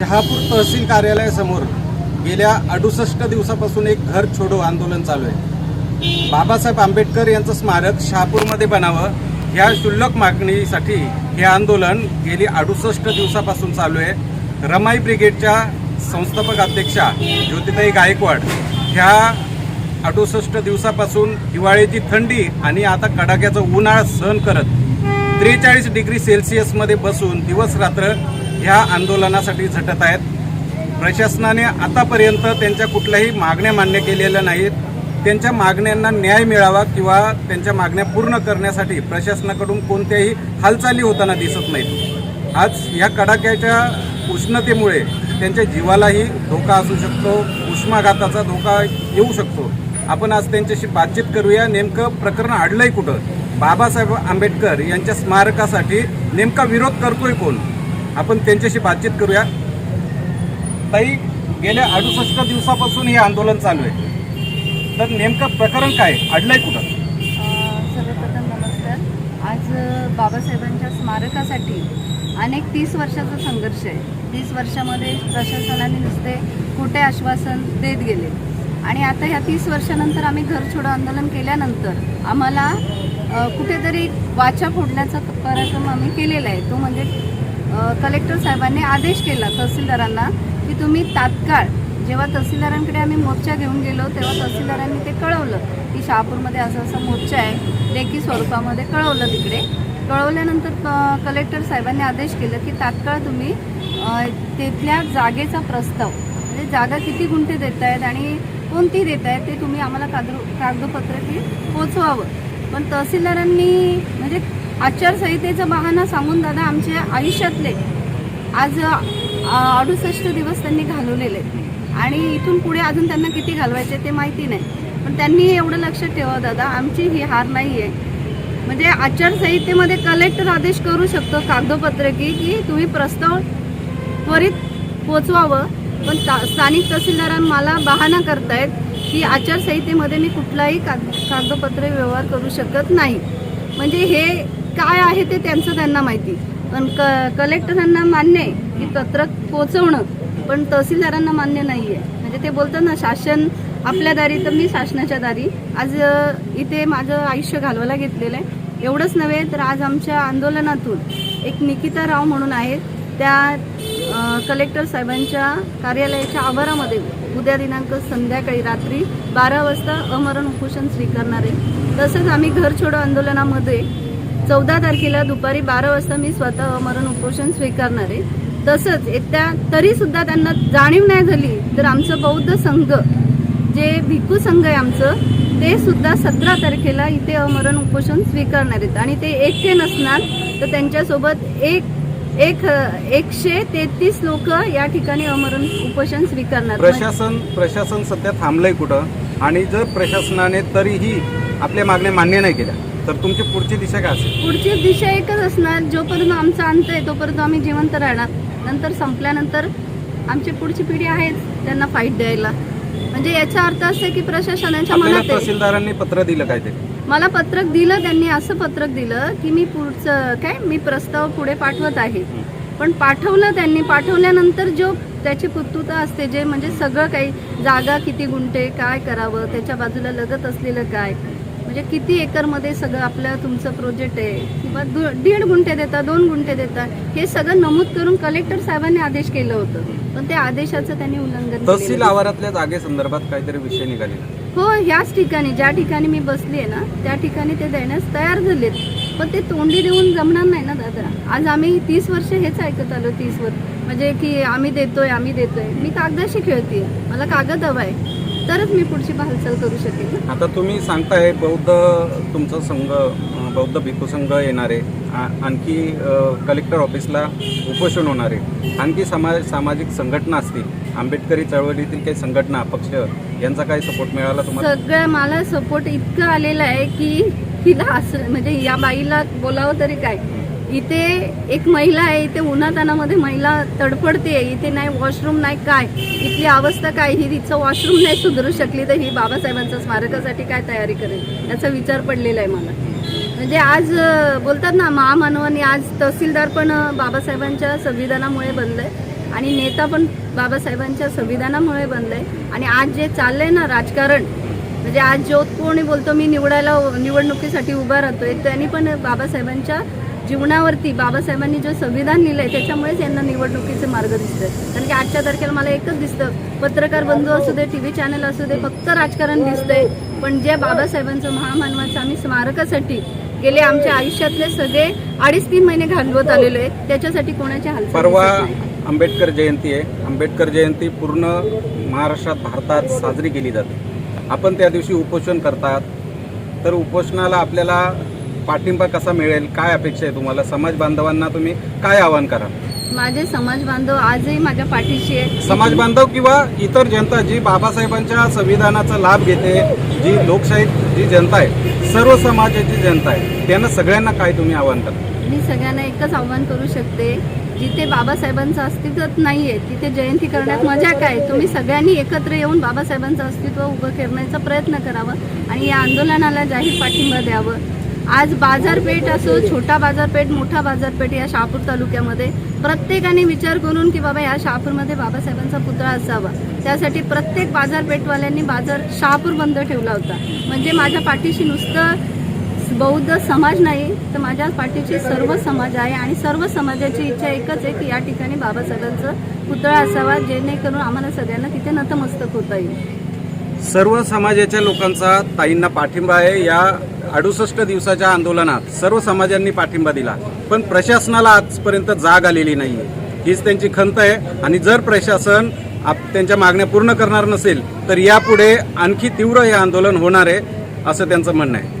शहापूर तहसील कार्यालयासमोर गेल्या अडुसष्ट दिवसापासून एक घर छोडो आंदोलन चालू आहे. बाबासाहेब आंबेडकर यांचं स्मारक शहापूरमध्ये बनावं ह्या क्षुल्लक मागणीसाठी हे आंदोलन गेली अडुसष्ट दिवसापासून चालू आहे. रमाई ब्रिगेडच्या संस्थापक अध्यक्षा ज्योतिताई गायकवाड ह्या अडुसष्ट दिवसापासून हिवाळ्याची थंडी आणि आता कडाक्याचा उन्हाळा सहन करत त्रेचाळीस डिग्री सेल्सिअसमध्ये बसून दिवस रात्र ह्या आंदोलनासाठी झटत आहेत. प्रशासनाने आतापर्यंत त्यांच्या कुठल्याही मागण्या मान्य केलेल्या नाहीत. त्यांच्या मागण्यांना न्याय मिळावा किंवा त्यांच्या मागण्या पूर्ण करण्यासाठी प्रशासनाकडून कोणत्याही हालचाली होताना दिसत नाहीत. आज या कडाक्याच्या उष्णतेमुळे त्यांच्या जीवालाही धोका असू शकतो उष्माघाताचा धोका येऊ शकतो. आपण आज त्यांच्याशी बातचीत करूया. नेमकं प्रकरण अडलंय कुठं? बाबासाहेब आंबेडकर यांच्या स्मारकासाठी नेमका विरोध करतोय कोण? आपण त्यांच्याशी बातचीत करूया. ताई गेल्या अडुसष्ट दिवसापासून हे आंदोलन चालू आहे. तर नेमकं प्रकरण काय? अडलंय कुठं? सर्वप्रथम नमस्कार. आज बाबासाहेबांच्या स्मारकासाठी अनेक तीस वर्षाचा संघर्ष आहे. तीस वर्षामध्ये प्रशासनाने नुसते खोटे आश्वासन देत गेले. आणि आता ह्या तीस वर्षानंतर आम्ही घर छोडो आंदोलन केल्यानंतर आम्हाला कुठेतरी वाचा फोडण्याचा कार्यक्रम आम्ही केलेला आहे. तो म्हणजे कलेक्टर साहेबांनी आदेश केला तहसीलदारांना की तुम्ही तात्काळ जेव्हा तहसीलदारांकडे आम्ही मोर्चा घेऊन गेलो तेव्हा तहसीलदारांनी ते कळवलं की शहापूरमध्ये असं असं मोर्चा आहे लेखी स्वरूपामध्ये कळवलं तिकडे. कळवल्यानंतर क- कलेक्टर साहेबांनी आदेश केलं की तात्काळ तुम्ही तिथल्या जागेचा प्रस्ताव म्हणजे जागा किती गुंठे देत आहेत आणि कोणती देत आहेत ते तुम्ही आम्हाला कागद कागदपत्र ते पोचवावं. पण तहसीलदारांनी म्हणजे आचारसंहितेचं बहाणा सांगून दादा आमच्या आयुष्यातले आज अडुसष्ट दिवस त्यांनी घालवलेले. आहेत. आणि इथून पुढे अजून त्यांना किती घालवायचे ते माहिती नाही. पण त्यांनी एवढं लक्षात ठेवा दादा आमची ही हार नाही आहे म्हणजे आचारसंहितेमध्ये कलेक्टर आदेश करू शकतो कागदपत्र की की तुम्ही प्रस्ताव त्वरित पोचवावं पण ता- स्थानिक तहसीलदारांना मला बहाणा करतायत की आचारसंहितेमध्ये मी कुठलाही काग कागदपत्र व्यवहार करू शकत नाही. म्हणजे हे काय आहे ते त्यांचं त्यांना माहिती. पण क कलेक्टरांना मान्य आहे की पत्रक पोचवणं पण तहसीलदारांना मान्य नाही आहे म्हणजे ते बोलतात ना शासन आपल्या दारी तर मी शासनाच्या दारी. आज इथे माझं आयुष्य घालवायला घेतलेलं आहे. एवढंच नव्हे तर आज आमच्या आंदोलनातून एक निकिता राव म्हणून आहेत. त्या कलेक्टर साहेबांच्या कार्यालयाच्या आवारामध्ये उद्या दिनांक संध्याकाळी रात्री बारा वाजता अमरण उपोषण स्वीकारणार आहे. तसंच आम्ही घर छोडो आंदोलनामध्ये चौदा तारखेला दुपारी बारा वाजता मी स्वतः अमरण उपोषण स्वीकारणार आहे. तसंच येत्या तरी सुद्धा त्यांना जाणीव नाही झाली तर आमचं बौद्ध संघ जे भिक्खू संघ आहे आमचं ते सुद्धा सतरा तारखेला इथे अमरण उपोषण स्वीकारणार आहेत. आणि ते एकटे नसणार तर त्यांच्यासोबत एक एक एकशे तेहतीस लोक या ठिकाणी अमरण उपोषण स्वीकारणार. प्रशासन प्रशासन सध्या थांबलंय कुठं? आणि जर प्रशासनाने तरीही आपल्या मागण्या मान्य नाही केल्या तर तुमची पुढची दिशा काय असेल? पुढची दिशा एकच असणार जोपर्यंत आमचा अंत आहे तोपर्यंत आम्ही जिवंत राहणार. नंतर संपल्यानंतर आमची पुढची पिढी आहेच त्यांना फाईट द्यायला. म्हणजे याचा अर्थ असं आहे की प्रशासनाच्या मनात आहे. तहसीलदारांनी पत्र दिलं काहीतरी मला पत्रक दिलं त्यांनी असं पत्रक दिलं की मी पुढचं काय मी प्रस्ताव पुढे पाठवत आहे. पण पाठवलं त्यांनी पाठवल्यानंतर जो त्याची पूर्तता असते जे म्हणजे सगळं काही जागा किती गुंठे काय करावं त्याच्या बाजूला लगत असलेलं काय म्हणजे किती एकरमध्ये सगळं आपलं तुमचं प्रोजेक्ट आहे? किंवा दो- दीड गुंठे देता दोन गुंठे देता हे सगळं नमूद करून कलेक्टर साहेबांनी आदेश केलं होतं. पण त्या आदेशाचं त्यांनी उल्लंघन तहसील. आवारातल्या जागेसंदर्भात काहीतरी विषय निघालेला. हो ह्याच ठिकाणी ज्या ठिकाणी मी बसली आहे ना त्या ठिकाणी ते देण्यास तयार झालेत. पण ते तोंडी देऊन जमणार नाही ना दादा. आज आम्ही तीस वर्ष हेच ऐकत आलो तीस वर्ष. म्हणजे की आम्ही देतोय आम्ही देतोय. मी कागदाशी खेळते मला कागद हवा आहे तरच मी पुढची हालचाल करू शकेल आता तुम्ही सांगताय बौद्ध तुमचा संघ बौद्ध भिक्खू संघ येणार आहे आणखी कलेक्टर ऑफिसला उपोषण होणार आहे. आणखी समाज सामाजिक संघटना असतील आंबेडकरी चळवळीतील काही संघटना पक्ष यांचा काही सपोर्ट मिळाला तुम्हाला? सगळं मला सपोर्ट इतकं आलेलं आहे की हिला असं म्हणजे या बाईला बोलावं तरी काय? इथे एक महिला आहे इथे उन्हातानामध्ये महिला तडफडते इथे नाही वॉशरूम नाही काय? इथली अवस्था काय? ही तिचं वॉशरूम नाही सुधरू शकली तर ही बाबासाहेबांच्या स्मारकासाठी काय तयारी करेल? याचा विचार पडलेला आहे मला. म्हणजे आज बोलतात ना महामानवानी आज तहसीलदार पण बाबासाहेबांच्या संविधानामुळे बनलं आहे आणि नेता पण बाबासाहेबांच्या संविधानामुळे बनलं आहे आणि आज जे चाललं आहे ना राजकारण म्हणजे आज जो कोणी बोलतो मी निवडायला निवडणुकीसाठी उभा राहतोय त्यांनी पण बाबासाहेबांच्या जीवनावरती बाबासाहेबांनी जो संविधान लिहिलंय त्याच्यामुळेच यांना निवडणुकीचे मार्ग दिसतंय कारण की आजच्या तारखेला मला एकच दिसतं पत्रकार बंधू असू दे टी व्ही चॅनल असू दे फक्त राजकारण दिसतंय. पण जे बाबासाहेबांचं महामानवाचं आम्ही स्मारकासाठी गेले आमच्या आयुष्यातले सगळे अडीच तीन महिने घालवत आलेलो आहे. त्याच्यासाठी कोणाची हालचाल परवा दिसत. आंबेडकर जयंती आहे. आंबेडकर जयंती पूर्ण महाराष्ट्रात भारतात साजरी केली जाते. आपण त्या दिवशी उपोषण करतात. तर उपोषणाला आपल्याला पाठिंबा कसा मिळेल? काय अपेक्षा आहे तुम्हाला? समाज बांधवांना तुम्ही काय आवाहन कराल माझे समाज बांधव आजही माझ्या पाठीशी आहे समाज बांधव किंवा इतर जनता जी बाबासाहेबांच्या संविधानाचा लाभ घेते जी लोकशाही जी जनता आहे सर्व समाजाची जनता आहे त्यांना सगळ्यांना काय तुम्ही आवाहन करा? मी सगळ्यांना एकच आव्हान करू शकते जिथे बाबासाहेबांचं अस्तित्व नाहीये तिथे जयंती करण्यात मजा काय तुम्ही सगळ्यांनी एकत्र येऊन बाबासाहेबांचं अस्तित्व उभं करण्याचा प्रयत्न करावा आणि या आंदोलनाला जाहीर पाठिंबा द्यावं. आज बाजारपेठ असो छोटा बाजारपेठ मोठा बाजारपेठ या शहापूर तालुक्यामध्ये प्रत्येकाने विचार करून की बाबा या शहापूरमध्ये बाबासाहेबांचा पुतळा असावा. त्यासाठी प्रत्येक बाजारपेठवाल्यांनी बाजार शहापूर बंद ठेवला होता. म्हणजे माझ्या पाठीशी नुसतं बौद्ध समाज नाही तर माझ्या पाठीची सर्व समाज आहे आणि सर्व समाजाची इच्छा एकच आहे की या ठिकाणी बाबासाहेबांचं पुतळा असावा जेणेकरून आम्हाला सगळ्यांना तिथे नतमस्तक होता येईल. सर्व समाजाच्या लोकांचा ताईंना पाठिंबा आहे. या अडुसष्ट दिवसाच्या आंदोलनात सर्व समाजांनी पाठिंबा दिला. पण प्रशासनाला आजपर्यंत जाग आलेली नाही हीच त्यांची खंत आहे. आणि जर प्रशासन आप- त्यांच्या मागण्या पूर्ण करणार नसेल तर यापुढे आणखी तीव्र हे आंदोलन होणार आहे असं त्यांचं म्हणणं आहे.